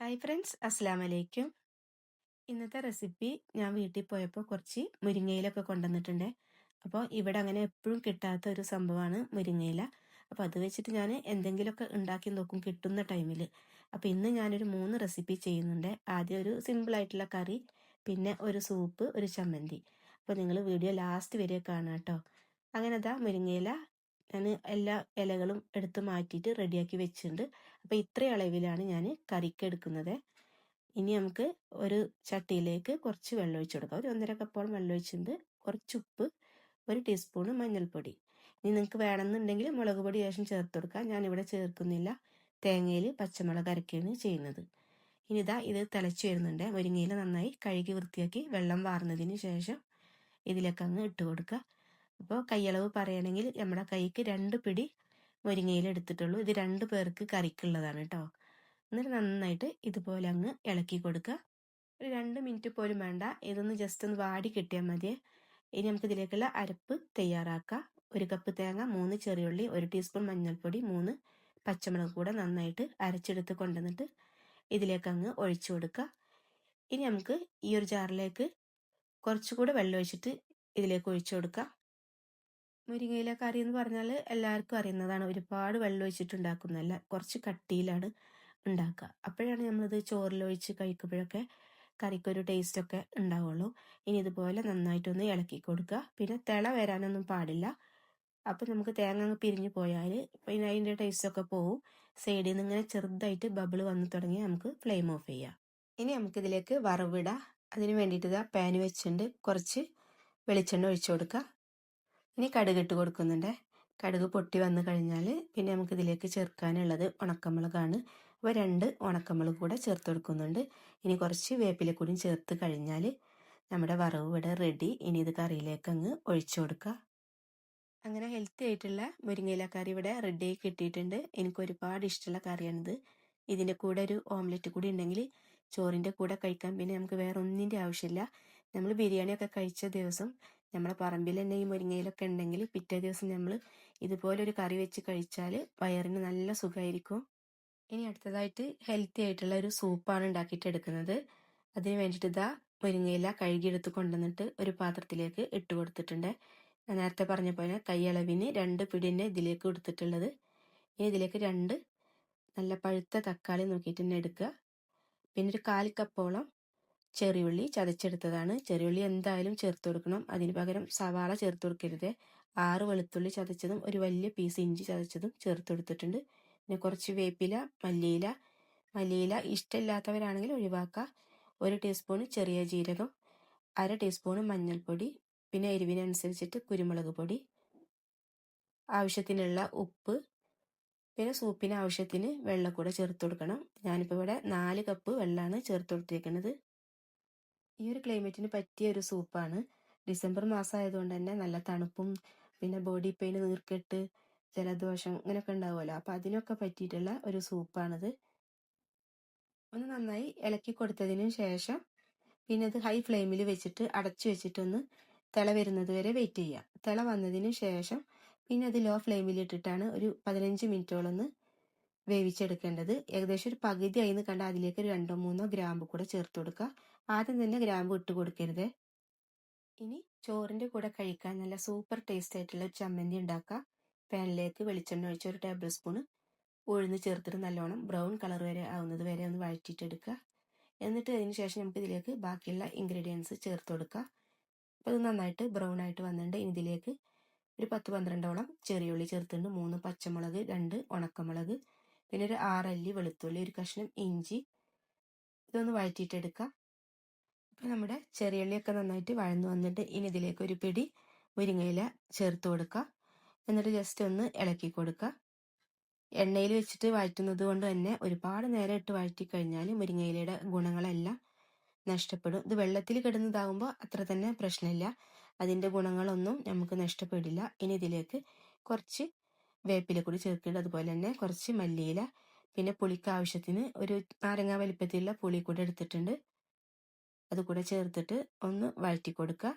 Hi friends അസ്സാം വലൈക്കും ഇന്നത്തെ റെസിപ്പി ഞാൻ വീട്ടിൽ പോയപ്പോൾ കുറച്ച് മുരിങ്ങയിലൊക്കെ കൊണ്ടുവന്നിട്ടുണ്ട്. അപ്പോൾ ഇവിടെ അങ്ങനെ എപ്പോഴും കിട്ടാത്ത ഒരു സംഭവമാണ് മുരിങ്ങയില. അപ്പോൾ അത് വെച്ചിട്ട് ഞാൻ എന്തെങ്കിലുമൊക്കെ ഉണ്ടാക്കി നോക്കും കിട്ടുന്ന ടൈമിൽ. അപ്പോൾ ഇന്ന് ഞാനൊരു മൂന്ന് റെസിപ്പി ചെയ്യുന്നുണ്ട്. ആദ്യം ഒരു സിമ്പിളായിട്ടുള്ള കറി പിന്നെ ഒരു സൂപ്പ് ഒരു ചമ്മന്തി. അപ്പോൾ നിങ്ങൾ വീഡിയോ ലാസ്റ്റ് വരെ കാണാം കേട്ടോ. അങ്ങനെ അതാ മുരിങ്ങയില ഞാൻ എല്ലാ ഇലകളും എടുത്ത് മാറ്റിയിട്ട് റെഡിയാക്കി വെച്ചിട്ടുണ്ട്. അപ്പോൾ ഇത്ര അളവിലാണ് ഞാൻ കറിക്ക് എടുക്കുന്നത്. ഇനി നമുക്ക് ഒരു ചട്ടിയിലേക്ക് കുറച്ച് വെള്ളം ഒഴിച്ച് കൊടുക്കാം. ഒരു ഒന്നര കപ്പോളം വെള്ളം ഒഴിച്ചിട്ടുണ്ട്. കുറച്ച് ഉപ്പ് ഒരു ടീസ്പൂൺ മഞ്ഞൾപ്പൊടി. ഇനി നിങ്ങൾക്ക് വേണമെന്നുണ്ടെങ്കിൽ മുളക് പൊടി ശേഷം ചേർത്ത് കൊടുക്കാം. ഞാനിവിടെ ചേർക്കുന്നില്ല. തേങ്ങയിൽ പച്ചമുളക് അരക്കുകയാണ് ചെയ്യുന്നത്. ഇനി ഇതാ ഇത് തിളച്ച് വരുന്നുണ്ട്. മുരിങ്ങയിൽ നന്നായി കഴുകി വൃത്തിയാക്കി വെള്ളം വാർന്നതിന് ശേഷം ഇതിലേക്ക് അങ്ങ് ഇട്ട് കൊടുക്കുക. അപ്പോൾ കൈയളവ് പറയുകയാണെങ്കിൽ നമ്മുടെ കൈക്ക് രണ്ട് പിടി മുരിങ്ങയിൽ എടുത്തിട്ടുള്ളൂ. ഇത് രണ്ട് പേർക്ക് കറിക്കുള്ളതാണ് കേട്ടോ എന്നിട്ട് നന്നായിട്ട് ഇതുപോലെ അങ്ങ് ഇളക്കി കൊടുക്കുക ഒരു രണ്ട് മിനിറ്റ് പോലും വേണ്ട. ഇതൊന്ന് ജസ്റ്റ് ഒന്ന് വാടി കിട്ടിയാൽ മതി ഇനി നമുക്ക് ഇതിലേക്കുള്ള അരപ്പ് തയ്യാറാക്കാം. ഒരു കപ്പ് തേങ്ങ മൂന്ന് ചെറിയുള്ളി ഒരു ടീസ്പൂൺ മഞ്ഞൾപ്പൊടി മൂന്ന് പച്ചമുളക് കൂടെ നന്നായിട്ട് അരച്ചെടുത്ത് കൊണ്ടുവന്നിട്ട് ഇതിലേക്ക് അങ്ങ് ഒഴിച്ചു കൊടുക്കുക ഇനി നമുക്ക് ഈ ഒരു ജാറിലേക്ക് കുറച്ചുകൂടെ വെള്ളം ഒഴിച്ചിട്ട് ഇതിലേക്ക് ഒഴിച്ചു കൊടുക്കാം. മുരിങ്ങയില കറി എന്ന് പറഞ്ഞാൽ എല്ലാവർക്കും അറിയുന്നതാണ്. ഒരുപാട് വെള്ളം ഒഴിച്ചിട്ട് ഉണ്ടാക്കുന്നതല്ല കുറച്ച് കട്ടിയിലാണ് ഉണ്ടാക്കുക. അപ്പോഴാണ് നമ്മളിത് ചോറിലൊഴിച്ച് കഴിക്കുമ്പോഴൊക്കെ കറിക്കൊരു ടേസ്റ്റൊക്കെ ഉണ്ടാവുള്ളൂ. ഇനി ഇതുപോലെ നന്നായിട്ടൊന്ന് ഇളക്കി കൊടുക്കുക. പിന്നെ തിള വരാനൊന്നും പാടില്ല. അപ്പം നമുക്ക് തേങ്ങ അങ്ങ് പിരിഞ്ഞു പോയാൽ പിന്നെ അതിന്റെ ടേസ്റ്റൊക്കെ പോവും. സൈഡിൽ നിന്ന് ഇങ്ങനെ ചെറുതായിട്ട് ബബിൾ വന്ന് തുടങ്ങി നമുക്ക് ഫ്ലെയിം ഓഫ് ചെയ്യാം. ഇനി നമുക്കിതിലേക്ക് വറവിടാം. അതിന് വേണ്ടിയിട്ട് ഇതാ പാൻ വെച്ചിട്ടുണ്ട്. കുറച്ച് വെളിച്ചെണ്ണ ഒഴിച്ചു കൊടുക്കുക. ഇനി കടുക് ഇട്ട് കൊടുക്കുന്നുണ്ട്. കടുക് പൊട്ടി വന്നു കഴിഞ്ഞാൽ പിന്നെ നമുക്ക് ഇതിലേക്ക് ചേർക്കാനുള്ളത് ഉണക്കമുളകാണ്. അപ്പോൾ രണ്ട് ഉണക്കമുളക് കൂടെ ചേർത്ത് കൊടുക്കുന്നുണ്ട്. ഇനി കുറച്ച് വേപ്പില കൂടിയും ചേർത്ത് കഴിഞ്ഞാൽ നമ്മുടെ വറവ് ഇവിടെ റെഡി ഇനി ഇത് കറിയിലേക്ക് അങ്ങ് ഒഴിച്ചു കൊടുക്കുക അങ്ങനെ ഹെൽത്തി ആയിട്ടുള്ള മുരിങ്ങയില കറി ഇവിടെ റെഡി ആയി കിട്ടിയിട്ടുണ്ട്. എനിക്ക് ഒരുപാട് ഇഷ്ടമുള്ള കറിയാണിത്. ഇതിന്റെ കൂടെ ഒരു ഓംലെറ്റ് കൂടി ഉണ്ടെങ്കിൽ ചോറിന്റെ കൂടെ കഴിക്കാം. പിന്നെ നമുക്ക് വേറെ ഒന്നിന്റെ ആവശ്യമില്ല. നമ്മൾ ബിരിയാണിയൊക്കെ കഴിച്ച ദിവസം നമ്മളെ പറമ്പിൽ തന്നെ ഈ മുരിങ്ങയിലൊക്കെ ഉണ്ടെങ്കിൽ പിറ്റേ ദിവസം നമ്മൾ ഇതുപോലെ ഒരു കറി വെച്ച് കഴിച്ചാൽ വയറിന് നല്ല സുഖമായിരിക്കും. ഇനി അടുത്തതായിട്ട് ഹെൽത്തി ആയിട്ടുള്ള ഒരു സൂപ്പാണ് ഉണ്ടാക്കിയിട്ട് എടുക്കുന്നത്. അതിന് വേണ്ടിയിട്ട് ഇതാ മുരിങ്ങയില കഴുകിയെടുത്ത് കൊണ്ടുവന്നിട്ട് ഒരു പാത്രത്തിലേക്ക് ഇട്ട് കൊടുത്തിട്ടുണ്ട്. ഞാൻ നേരത്തെ പറഞ്ഞ പോലെ കൈയളവിന് രണ്ട് പിടിന് ഇതിലേക്ക് കൊടുത്തിട്ടുള്ളത്. ഇനി ഇതിലേക്ക് രണ്ട് നല്ല പഴുത്ത തക്കാളി നോക്കിയിട്ട് തന്നെ എടുക്കുക. പിന്നെ ഒരു കാൽ കപ്പോളം ചെറിയുള്ളി ചതച്ചെടുത്തതാണ്. ചെറിയുള്ളി എന്തായാലും ചേർത്ത് കൊടുക്കണം. അതിന് പകരം സവാള ചേർത്ത് കൊടുക്കരുത്. ആറ് വെളുത്തുള്ളി ചതച്ചതും ഒരു വലിയ പീസ് ഇഞ്ചി ചതച്ചതും ചേർത്ത് കൊടുത്തിട്ടുണ്ട്. പിന്നെ കുറച്ച് വേപ്പില മല്ലിയില. മല്ലിയില ഇഷ്ടമില്ലാത്തവരാണെങ്കിൽ ഒഴിവാക്കുക. ഒരു ടീസ്പൂൺ ചെറിയ ജീരകം അര ടീസ്പൂൺ മഞ്ഞൾപ്പൊടി പിന്നെ എരിവിനനുസരിച്ചിട്ട് കുരുമുളക് പൊടി. ആവശ്യത്തിനുള്ള ഉപ്പ് പിന്നെ സൂപ്പിന് ആവശ്യത്തിന് വെള്ളം കൂടെ ചേർത്ത് കൊടുക്കണം. ഞാനിപ്പോൾ ഇവിടെ നാല് കപ്പ് വെള്ളമാണ് ചേർത്ത് കൊടുത്തിരിക്കുന്നത്. ഈ ഒരു ക്ലൈമറ്റിന് പറ്റിയ ഒരു സൂപ്പാണ്. ഡിസംബർ മാസം ആയതുകൊണ്ട് തന്നെ നല്ല തണുപ്പും പിന്നെ ബോഡി പെയിൻ നീർക്കെട്ട് ജലദോഷം ഇങ്ങനെയൊക്കെ ഉണ്ടാവുമല്ലോ. അപ്പം അതിനൊക്കെ പറ്റിയിട്ടുള്ള ഒരു സൂപ്പാണിത്. ഒന്ന് നന്നായി ഇളക്കി കൊടുത്തതിന് ശേഷം പിന്നെ അത് ഹൈ ഫ്ലെയിമിൽ വെച്ചിട്ട് അടച്ചു വെച്ചിട്ടൊന്ന് തിള വരുന്നത് വരെ വെയിറ്റ് ചെയ്യുക. തിള വന്നതിന് ശേഷം പിന്നെ അത് ലോ ഫ്ലെയിമിൽ ഇട്ടിട്ടാണ് ഒരു പതിനഞ്ച് മിനിറ്റോളം ഒന്ന് വേവിച്ചെടുക്കേണ്ടത്. ഏകദേശം ഒരു പകുതി ആയിന്ന് കണ്ട അതിലേക്ക് ഒരു രണ്ടോ മൂന്നോ ഗ്രാമ്പ് കൂടെ ചേർത്ത് കൊടുക്കുക ആദ്യം തന്നെ ഗ്രാമ്പ് ഇട്ട് കൊടുക്കരുത്. ഇനി ചോറിന്റെ കൂടെ കഴിക്കാൻ നല്ല സൂപ്പർ ടേസ്റ്റ് ആയിട്ടുള്ള ഒരു ചമ്മന്തി ഉണ്ടാക്കുക പാനിലേക്ക് വെളിച്ചെണ്ണ ഒഴിച്ച് ഒരു ടേബിൾ സ്പൂൺ ഉഴുന്ന് ചേർത്തിട്ട് നല്ലോണം ബ്രൗൺ കളർ വരെ ആവുന്നത് വരെ ഒന്ന് വഴറ്റിയിട്ടെടുക്കുക എന്നിട്ട് അതിന് ശേഷം നമുക്ക് ഇതിലേക്ക് ബാക്കിയുള്ള ഇൻഗ്രീഡിയൻസ് ചേർത്ത് കൊടുക്കുക അപ്പോൾ ഇത് നന്നായിട്ട് ബ്രൗൺ ആയിട്ട് വന്നിട്ടുണ്ട്. ഇനി ഇതിലേക്ക് ഒരു പത്ത് പന്ത്രണ്ടോളം ചെറിയുള്ളി ചേർത്തിട്ടുണ്ട്. മൂന്ന് പച്ചമുളക് രണ്ട് ഉണക്കമുളക് പിന്നെ ഒരു ആറല്ലി വെളുത്തുള്ളി ഒരു കഷ്ണം ഇഞ്ചി ഇതൊന്ന് വഴറ്റിയിട്ടെടുക്കുക അപ്പോൾ നമ്മുടെ ചെറിയുള്ളിയൊക്കെ നന്നായിട്ട് വഴന്നു വന്നിട്ട് ഇനി ഇതിലേക്ക് ഒരു പിടി മുരിങ്ങയില ചേർത്ത് കൊടുക്കുക എന്നിട്ട് ജസ്റ്റ് ഒന്ന് ഇളക്കി കൊടുക്കുക എണ്ണയിൽ വെച്ചിട്ട് വഴറ്റുന്നത് കൊണ്ട് തന്നെ ഒരുപാട് നേരം ഇട്ട് വഴറ്റി കഴിഞ്ഞാൽ മുരിങ്ങയിലയുടെ ഗുണങ്ങളെല്ലാം നഷ്ടപ്പെടും. ഇത് വെള്ളത്തിൽ കിടന്നതാകുമ്പോൾ അത്ര തന്നെ പ്രശ്നമില്ല. അതിന്റെ ഗുണങ്ങളൊന്നും നമുക്ക് നഷ്ടപ്പെടില്ല. ഇനി ഇതിലേക്ക് കുറച്ച് വേപ്പില കൂടി അതുപോലെ തന്നെ കുറച്ച് മല്ലിയില പിന്നെ പുളിക്ക് ആവശ്യത്തിന് ഒരു നാരങ്ങ വലിപ്പത്തിലുള്ള പുളി കൂടെ എടുത്തിട്ടുണ്ട്. അത് കൂടെ ചേർത്തിട്ട് ഒന്ന് വഴറ്റി കൊടുക്കുക.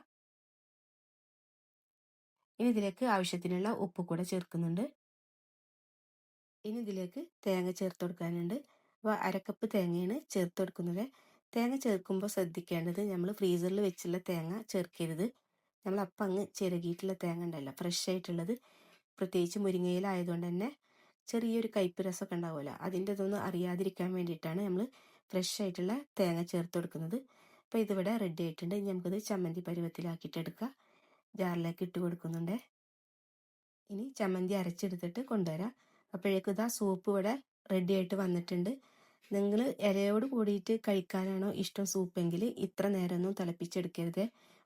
ഇനി ഇതിലേക്ക് ആവശ്യത്തിനുള്ള ഉപ്പ് കൂടെ ചേർക്കുന്നുണ്ട്. ഇനി ഇതിലേക്ക് തേങ്ങ ചേർത്ത് കൊടുക്കാനുണ്ട്. അപ്പോൾ അരക്കപ്പ് തേങ്ങയാണ് ചേർത്ത് കൊടുക്കുന്നത്. തേങ്ങ ചേർക്കുമ്പോൾ ശ്രദ്ധിക്കേണ്ടത് നമ്മൾ ഫ്രീസറിൽ വെച്ചുള്ള തേങ്ങ ചേർക്കരുത്. നമ്മൾ അപ്പം അങ്ങ് ചിരകിയിട്ടുള്ള തേങ്ങ ഉണ്ടല്ലോ ഫ്രഷ് ആയിട്ടുള്ളത്. പ്രത്യേകിച്ച് മുരിങ്ങയിലായതുകൊണ്ട് തന്നെ ചെറിയൊരു കയ്പ് രസമൊക്കെ ഉണ്ടാവുമല്ലോ. അതിന്റെ ഇതൊന്നും അറിയാതിരിക്കാൻ വേണ്ടിയിട്ടാണ് നമ്മൾ ഫ്രഷ് ആയിട്ടുള്ള തേങ്ങ ചേർത്ത് കൊടുക്കുന്നത്. അപ്പോൾ ഇതിവിടെ റെഡി ആയിട്ടുണ്ട്. ഇനി നമുക്കത് ചമ്മന്തി പരുവത്തിലാക്കിയിട്ട് എടുക്കാം ജാറിലേക്ക് ഇട്ട് കൊടുക്കുന്നുണ്ട്. ഇനി ചമ്മന്തി അരച്ചെടുത്തിട്ട് കൊണ്ടുവരാം. അപ്പോഴേക്കും ഇതാ സൂപ്പ് ഇവിടെ റെഡി ആയിട്ട് വന്നിട്ടുണ്ട്. നിങ്ങൾ ഇലയോട് കൂടിയിട്ട് കഴിക്കാനാണോ ഇഷ്ടം സൂപ്പെങ്കിൽ ഇത്ര നേരമൊന്നും തിളപ്പിച്ചെടുക്കരുത്.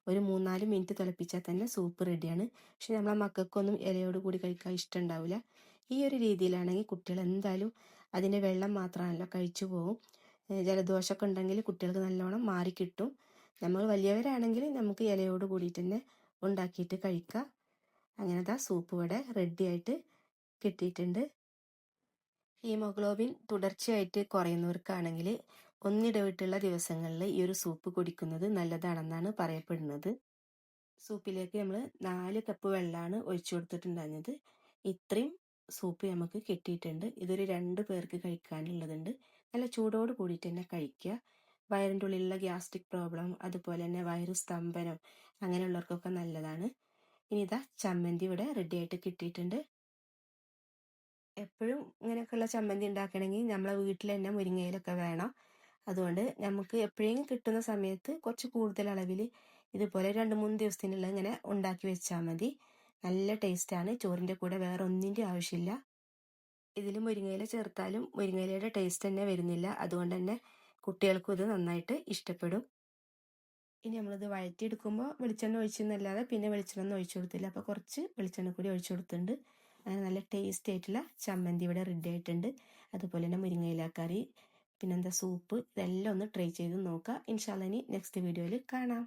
ഒരു മൂന്നാൽ മിനിറ്റ് തിളപ്പിച്ചാൽ തന്നെ സൂപ്പ് റെഡിയാണ് പക്ഷെ നമ്മളെ മക്കൾക്കൊന്നും ഇലയോട് കൂടി കഴിക്കാൻ ഇഷ്ടം ഉണ്ടാവില്ല ഈ ഒരു രീതിയിലാണെങ്കിൽ കുട്ടികൾ എന്തായാലും അതിന്റെ വെള്ളം മാത്രമാണല്ലോ കഴിച്ചു പോകും. ജലദോഷമൊക്കെ ഉണ്ടെങ്കിൽ കുട്ടികൾക്ക് നല്ലോണം മാറിക്കിട്ടും നമ്മൾ വലിയവരാണെങ്കിൽ നമുക്ക് ഇലയോട് കൂടിയിട്ട് തന്നെ ഉണ്ടാക്കിയിട്ട് കഴിക്കാം. അങ്ങനത്തെ സൂപ്പ് ഇവിടെ റെഡിയായിട്ട് കിട്ടിയിട്ടുണ്ട്. ഹീമോഗ്ലോബിൻ തുടർച്ചയായിട്ട് കുറയുന്നവർക്കാണെങ്കിൽ ഒന്നിടവിട്ടുള്ള ദിവസങ്ങളിൽ ഈ ഒരു സൂപ്പ് കുടിക്കുന്നത് നല്ലതാണെന്നാണ് പറയപ്പെടുന്നത്. സൂപ്പിലേക്ക് നമ്മൾ നാല് കപ്പ് വെള്ളമാണ് ഒഴിച്ചു കൊടുത്തിട്ടുണ്ടായിരുന്നത്. ഇത്രയും സൂപ്പ് നമുക്ക് കിട്ടിയിട്ടുണ്ട്. ഇതൊരു രണ്ട് പേർക്ക് കഴിക്കാനുള്ളതുണ്ട്. നല്ല ചൂടോട് കൂടിയിട്ട് തന്നെ കഴിക്കുക. വയറിന്റെ ഉള്ളിലുള്ള ഗ്യാസ്ട്രിക് പ്രോബ്ലം അതുപോലെ തന്നെ വയറ് സ്തംഭനം അങ്ങനെയുള്ളവർക്കൊക്കെ നല്ലതാണ്. ഇനി ഇതാ ചമ്മന്തി ഇവിടെ റെഡി ആയിട്ട് കിട്ടിയിട്ടുണ്ട്. എപ്പോഴും ഇങ്ങനെയൊക്കെയുള്ള ചമ്മന്തി ഉണ്ടാക്കണമെങ്കിൽ നമ്മളെ വീട്ടിൽ തന്നെ മുരിങ്ങയിലൊക്കെ വേണം. അതുകൊണ്ട് നമുക്ക് എപ്പോഴെങ്കിലും കിട്ടുന്ന സമയത്ത് കുറച്ച് കൂടുതൽ അളവിൽ ഇതുപോലെ രണ്ട് മൂന്ന് ദിവസത്തിനുള്ള ഇങ്ങനെ ഉണ്ടാക്കി വെച്ചാൽ മതി. നല്ല ടേസ്റ്റാണ് ചോറിന്റെ കൂടെ വേറെ ഒന്നിന്റെ ആവശ്യമില്ല. ഇതിൽ മുരിങ്ങയില ചേർത്താലും മുരിങ്ങയിലയുടെ ടേസ്റ്റ് തന്നെ വരുന്നില്ല. അതുകൊണ്ട് തന്നെ കുട്ടികൾക്കും ഇത് നന്നായിട്ട് ഇഷ്ടപ്പെടും. ഇനി നമ്മളിത് വഴറ്റിയെടുക്കുമ്പോൾ വെളിച്ചെണ്ണ ഒഴിച്ചെന്നല്ലാതെ പിന്നെ വെളിച്ചെണ്ണ ഒന്നും ഒഴിച്ചു കൊടുത്തില്ല. അപ്പോൾ കുറച്ച് വെളിച്ചെണ്ണ കൂടി ഒഴിച്ചു കൊടുത്തിട്ടുണ്ട്. അങ്ങനെ നല്ല ടേസ്റ്റ് ആയിട്ടുള്ള ചമ്മന്തി ഇവിടെ റെഡി ആയിട്ടുണ്ട്. അതുപോലെ തന്നെ മുരിങ്ങയില കറി പിന്നെന്താ സൂപ്പ് ഇതെല്ലാം ഒന്ന് ട്രൈ ചെയ്ത് നോക്കുക ഇൻഷാല്ല ഇനി നെക്സ്റ്റ് വീഡിയോയിൽ കാണാം.